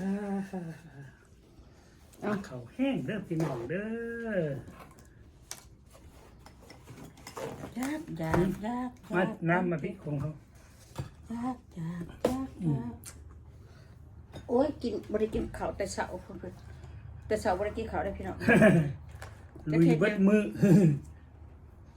เอาเขาแห้งเด้อพี่น้องเด้อยากยากยากมาน้ำมาพริกของเขายากยากยากยากโอ้ยกินบริกินข้าวแต่เช้าเพิ่นๆแต่เช้าบริกินข้าวได้พี่น้องลุยเบิดมือ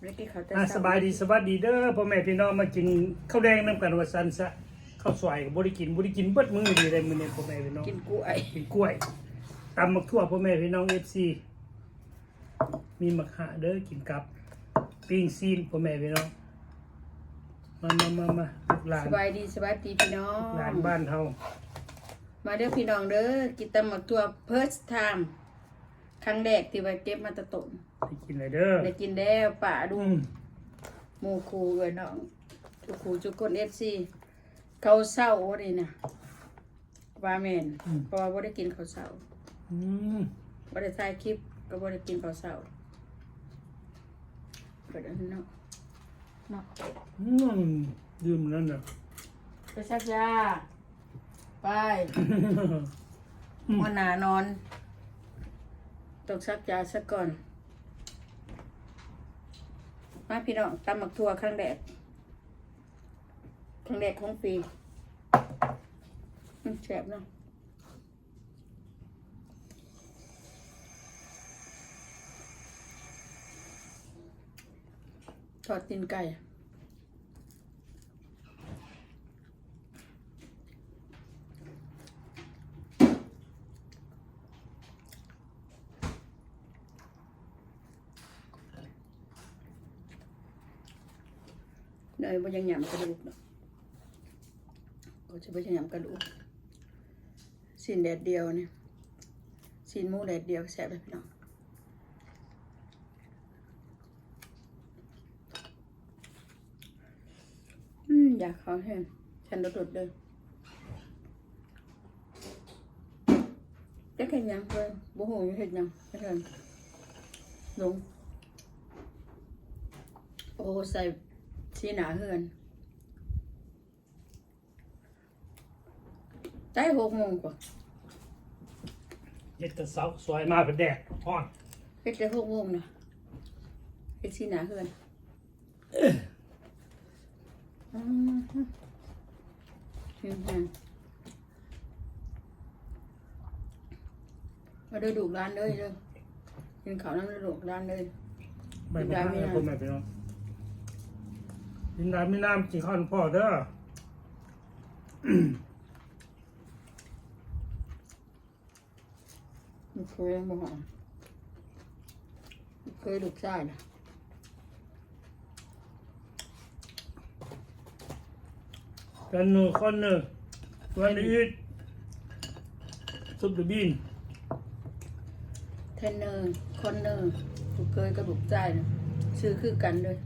บริกินข้าวแต่อะเช้าสบายดีสวัสดีเด้อพ่อแม่พี่น้องมากินข้าวแดงน้ำกันว่าซันซะ ข้าวสวยกับบริกินบริกินเบิดมือดีเลยมื้อนี้พ่อแม่พี่น้องกินกล้วยกินกล้วยตำมักทั่วพ่อแม่พี่น้องเอฟซีมีมักหะเด้อกินกับปิ้งซีนพ่อแม่พี่น้องมามามามาลูกหลานสบายดีสบายดีพี่น้องหลานบ้านเฮามาเด้อพี่น้องเด้อกินตำหมักตัว first time ครั้งแรกที่ว่าเก็บมาตะตนไปกินเลยเด้อได้กินแล้วป่าดูอืมหมู่ครูเอ้ยน้องทุกครูทุกคน FC เขาวเศร้าว่านี่นะว่าแม่นเพราะว่าบ่ได้กินข้าวเช้าอืมบ่ได้ถ่ายคลิปก็บ่ได้กินข้าวเช้าเกิดอันนั้นเนาะเนาะอืมดื่มนั่นน่ะไปซักยาไปหัวหน้านอนต้องซักยาซะก่อน มาพี่น้องตำหมักทั่วครั้งแรกครั้งแรกของปี อืมแซ่บเนาะทอดตีนไก่เนยบ่ยังหยำกระดูกเนาะก็จะบ่ยังหยำกระดูก สินแดดเดียวเนี่ยสินหมูแดดเดียวแซ่บเลยพี่น้องอืมอยากเขาแห้งฉันดุดๆเลยจะแค่ยังเลยบ่หูอยู่เห็ดหยังไม่ทันลงโอ้ใส่สีหนาเฮือนใต้หกโมงกว่า เฮ็ดแตะเสาสวยมาเป็นแดดฮ้อนเฮ็ดได้หกโมงนะเฮ็ดสีหนาเฮือนอืมฮึมฮึมาดูดูร้านเลยเด้อกินข้าวน้ำดูดูร้านเลยไม่มาให้พ่อแม่พี่น้องกินน้ำมีน้ำกินข้าวพ่อเด้อ มันเคยบ่หอมมันเคยลูกชายนะกันหนึ่งคนหนึ่งวันนี้ซุปเดอะบีนเทรนเนอร์คนเนอร์ลูกเคยกับลูกชายนะซื้อคือกันเลย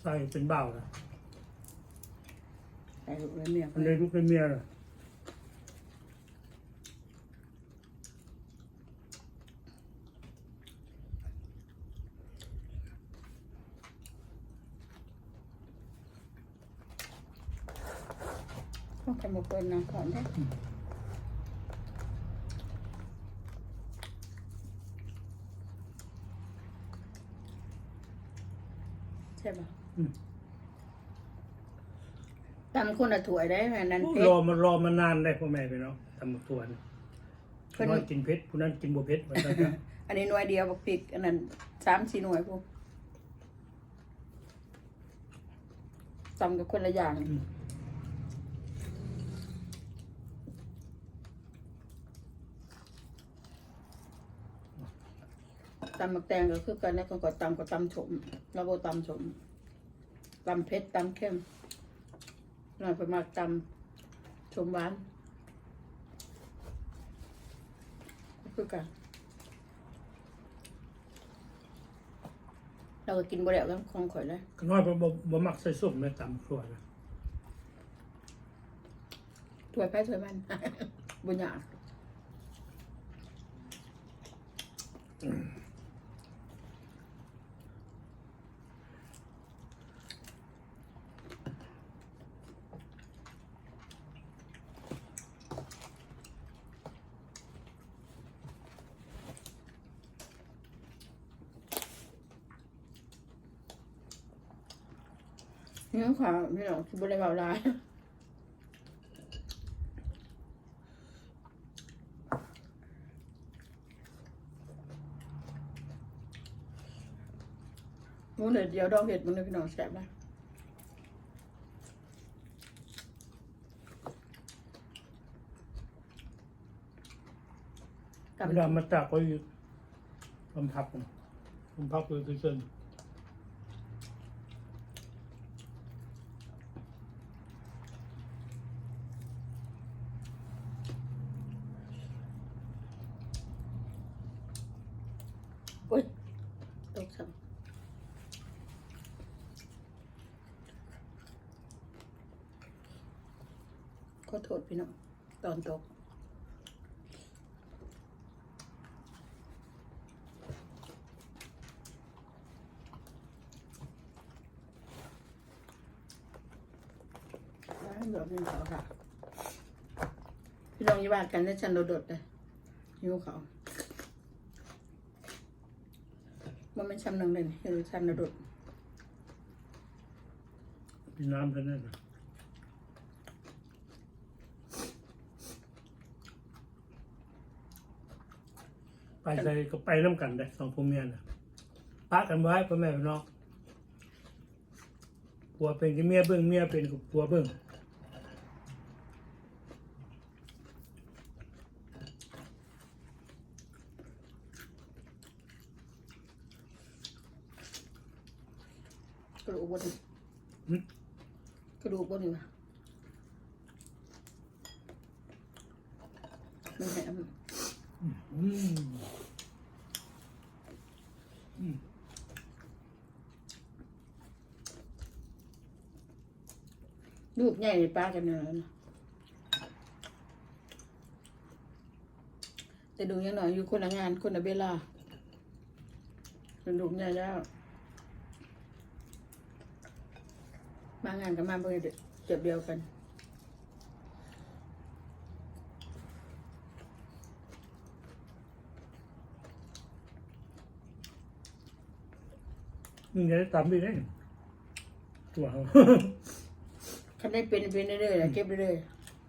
ใส่เป็นเบานะ ใส่ลูกเลยเมียอันนี้ลูกเป็นเมียนะต้องทำมาเปิดน้ำก่อนได้ใช่ปะ อืม ตำคนละถ้วยได้แม่นั้นเพรชอรมารอมานานได้พ่อแม่พี่น้องทำหมกตัวนะเพิ่ผู้นนั้นกินเผ็ดผู้นั้นกินบัวเผ็ดเหมือนกันนะอันนี้หน่วยเดียวบักพริก อันนั้นสามสี่หน่วยพวกตำกับคนละอย่าง อืมตำหมักแตงก็คือกันแล้วก็ก็ตำก็ตำฉมแล้วก็ตำฉมตำเผ็ดตำเข้ม หน่อยไปมากตำฉมหวานก็คือกันเราก็กินบ่แล้วกันของข่อยเลยก็น้อยบ่บ่บ่มักใส่ส้มในตำครัวนะถ้วยไผ่ถ้วยมัน บุญยาก เนื้อขวาพี่น้องคือบริวาลายมูเด็ดเดียวดองเห็ดมันเลยพี่น้องแซ่บนะกลับเวลามาจากก็อยู่ลำพับผมลำพับคือคือเส้น โอ้ยตกซ้ำข อโทษพี่น้องตอนตกร้านแบบนี้เขาค่ะ พี่น้องยี่บานกันได้ฉันโดดเลยหิวเขามันเป็นชั้นหนึ่งเลยเห็นชั้นโดดพี่น้ำเท่นั้นนะ ใส่ก็ไปน้ำกันได้สองพ่อเมียนะปะกันไว้พ่อแม่พี่น้องผัวเป็นกับเมียเบิ้งเมียเป็นกับผัวเบิ้งกระดูกบนหึกระดูกบนนี่วะมันแหม อืมอืม ลูก ใหญ่ในปลากันเนะแต่ดูยังหน่อยอยู่คนละงานคนละเวลาเป็นลูกใหญ่แล้ว มางานกับมาเบอร์เก็บเดียวกันมึงได้ตำไปได้ตัวเขา คันได้เป็นเป็นเรื่อยๆเก็บเรื่อย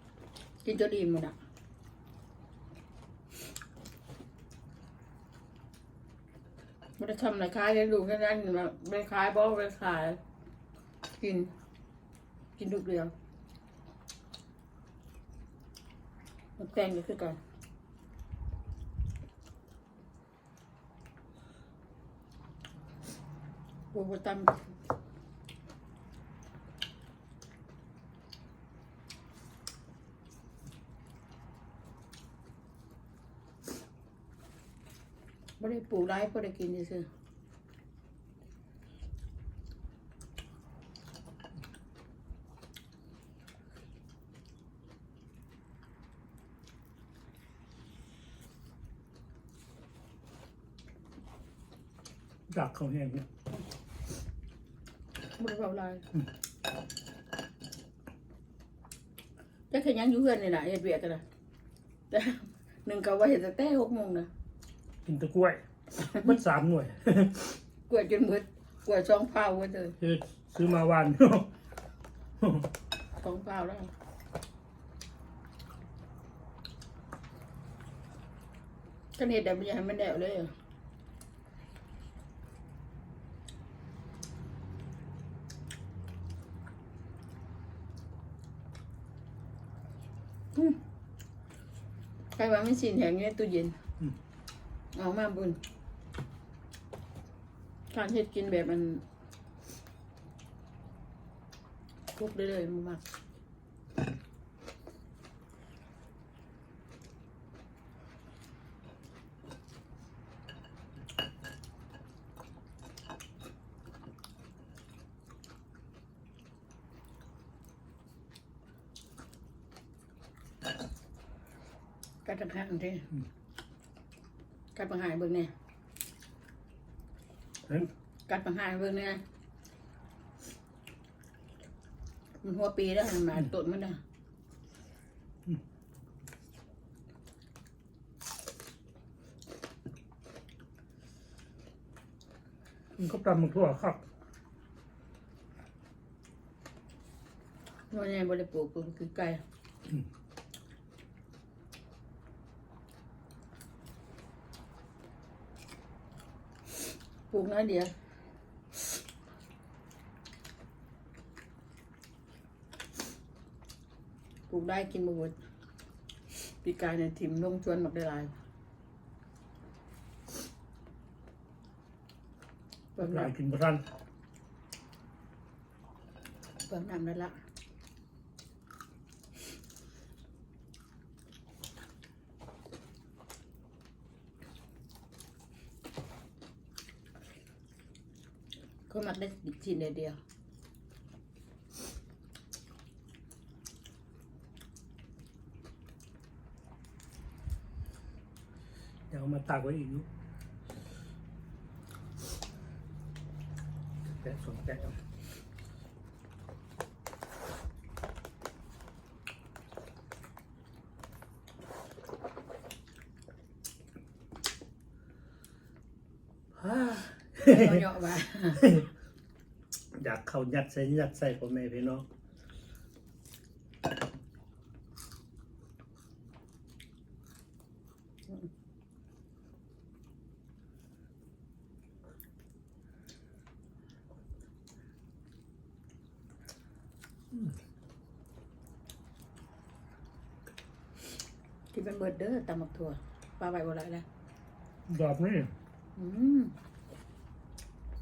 ๆกินจนอิ่มหมดอะไม่ได้ทำอะไรขายเลยดูแค่นั้นมาไม่ขายบอกไม่ขาย กิน กินทุกเดียวมันแกงก็คือกันปูปูตำไม่ได้ ปลูกไรไม่ได้กินซื่อดักเขาแห้งเนี่ยๆไม่ได้เผาไรจะขยันอยู่เพื่อนนี่แหละเฮ็ดเบียกกันนะแต่หนึ่งก็ว่าเห็นแต่แต่หกโมงนะ กินตะกล้วย มันสามหน่วยกล้วยจนหมืดกล้วยสองเผาไว้เลยคือซื้อมาวันสองเผาแล้วก็เห็ดแต่ไม่อยากให้มันแดวเลยอะอืมใครว่าไม่สินแหงอยู่ในตู้เย็นอืมเอามาบุญ การเฮ็ดกินแบบมันคลุกได้เลยมันมากกัดตะข้างที่กัดปังหายเบิ่งเนี่ยเห็น กัดปังหายเบิ่งเนี่ยมันหัวปีแล้วมันมาต้นมันนะมันก็ตำมันทั่วครับวันนี้บริปลูกปลูกคือไก่ ปลูกน้อยเดียวปลูกได้กินมาหมดปีกายในยถิ่มลงชวนหมักได้หลายเปิดหลายน้ำกินบ่ทันเปิดน้ำได้ละ ก็หมักได้ดิชิ้นเดียวเดี๋ยวเอามาตากไว้อีกอยู่แกะสองแกะเอาฮ่า เราเยาะมาอยากเขายัดใส่ยัดใส่พ่อแม่พี่น้อง嗯กินเป็นเบิดเด้อตำหมักถั่วปลาใบบัวลายแล้วดอกนี่อืม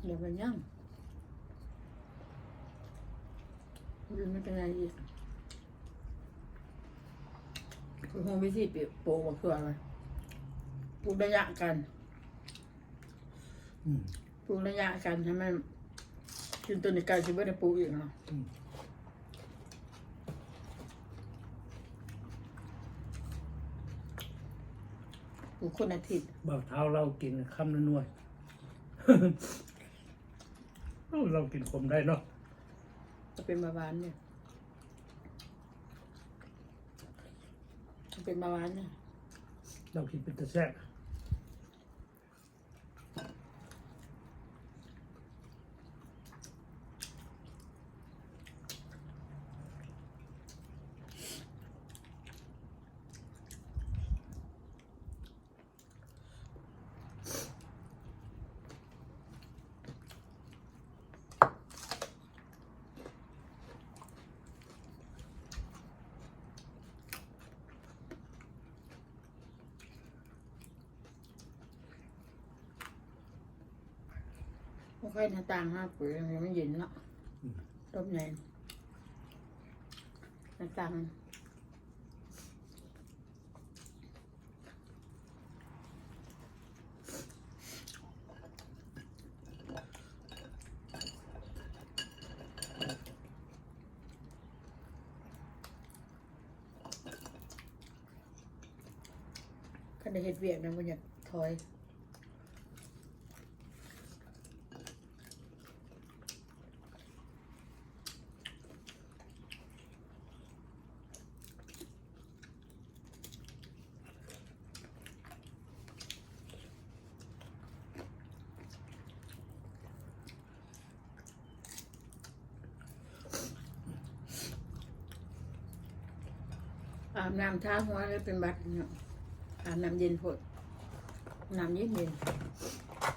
เดี๋ยวมันย่างดูไม่เป็นไรอีกคือคงวิธีเปลี่ยนโปรบักถั่วเลยปลูกระยะกันอืมปลูกระยะกันให้มันจนตัวในการจะไม่ได้ปลูกอีกเนาะอืมปลูกคนอาทิตย์บ่าวเท้าเรากินคำละหน่วย เอ้าเรากินขมได้เนาะจะเป็นบาบานเนี่ยจะเป็นบาบานเนี่ยเรากินเป็นตะแซ่บ พวกใครหน้าต่างห้าปุ๋ยยังไม่เย็นละต้มใหญ่หน้าต่างคันได้เฮ็ดเวียกนะมันอยากถอย อาบน้ำท่าหัวเลยเป็นบัดเนาะอาบน้ำเย็นพดน้ำเย็นเย็น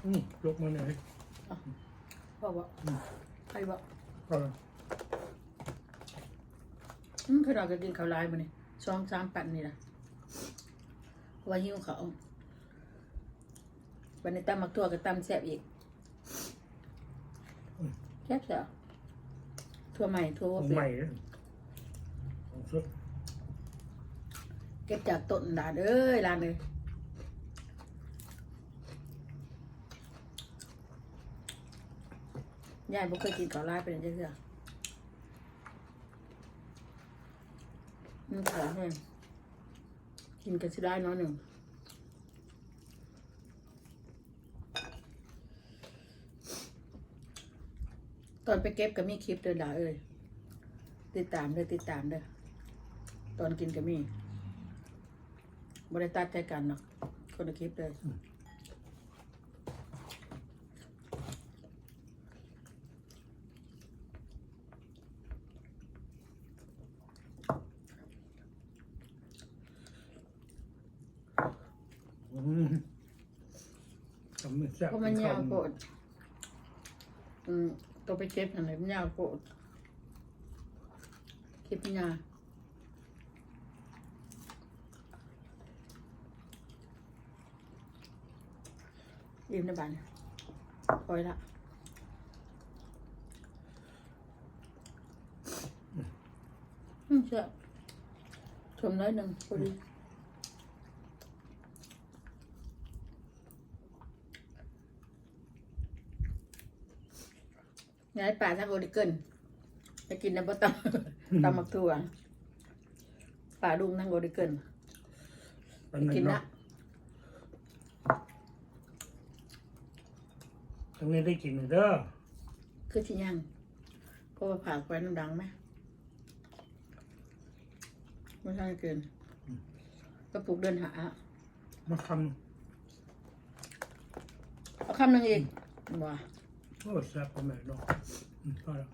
อืมยกมาหน่อยพ่อบอกใครบอกก็อืมขนาดก็กินข้าวลายมาเนี่ยสองสามปันนี่ล่ะว่าหิวเขาววันนี้ตำมักทั่วกับตำแซ่บอีกแซ่บแซ่บทั่วใหม่ทั่วของเปลี่ใหยม่นเลยของสุดเก็บจากต้นดาดเอ้ยร้านเลยยายบ่เคยกินข้าลายเป็นจังซี่มันขาวแห้งกินกันสิได้น้อยหนึ่งตอนไปเก็บก็มีคลิปเดินด่าเอ้ยติดตามเด้อติดตามเด้อตอนกินก็มี บริตัดใจกันเนาะคนละคลิปเลยทำเพราะมันยาวโกดอืมตัวไปเก็บอะไรมันยาวโกดคลิปยาว ยิ้มในบ้านคอยละอืมเชื่อชมน้อยหนึ่งพอดีย้ายป่าทางโอริเกินจะกินน้ำปลาตำตำมักถั่วป่าดุงทางโอริเกินอันนั้นกินเนาะละ ตรงนี้ได้กินเด้อคือชิยังเพราะว่าผ่าไฟน้ำดังไหมไม่ใช่เกินกระปุกเดินหามาคเอาคำหนึ่งอีกว้าำโอ้แซ่บพ่อแม่เนาะอืมพอแล้ว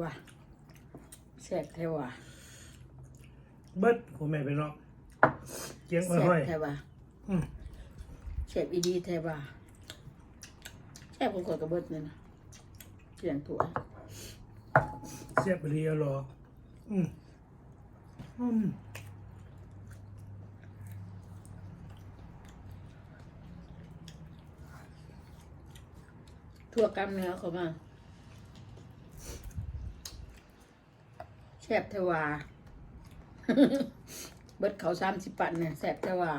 ว้าแสบแท้ว่ะเบิดพ่อแม่ไปเนาะเกียงแสมาบห้อยแท้ว่ะอืม แสบอีดีแท้ว่ะ แสบคนกดกระเบิดเนี่ยนะเสียงถั่วเสียบเรียรออืมอืมทั่วกล้ามเนื้อเขามาแสบเทวา เบิดเขาสามสิบปันเนี่ยแสบเทวา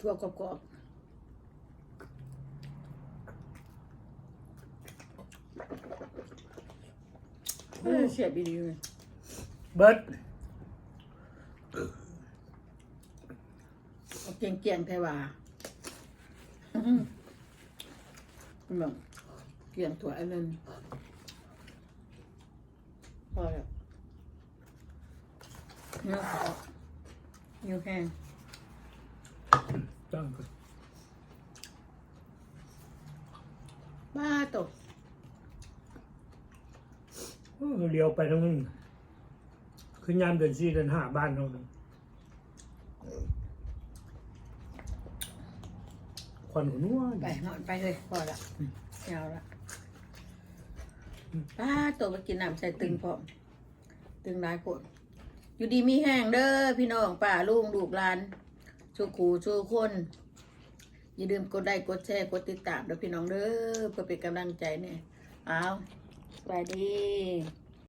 ทั่วกรอบๆเออเสียบดีๆเลยเบิดเอาเกียงเกียงๆไทว่าแบบเกียงถั่วอันนั้นพอแล้วเนื้อขาวเนื้อแห้ง ตั้งก่อนบ้าตกโอ้เลี้ยวไปทางนู้นคือยามเดือนสี่เดือนห้าบ้านเราเนี่ยควันหัวนัวไปนอนไปเลยพอละยาวละบ้าตกไปกินน้ำใส่ตึงพร้อมตึงร้ายโคตรอยู่ดีมีแห้งเด้อพี่น้องป่าลุงลูกหลาน ชูขูชูคนอย่าลืมกดไลค์กดแชร์กดติดตามเด้อพี่น้องเด้อเพื่อเป็นกำลังใจเนี่ยเอาสวัสดี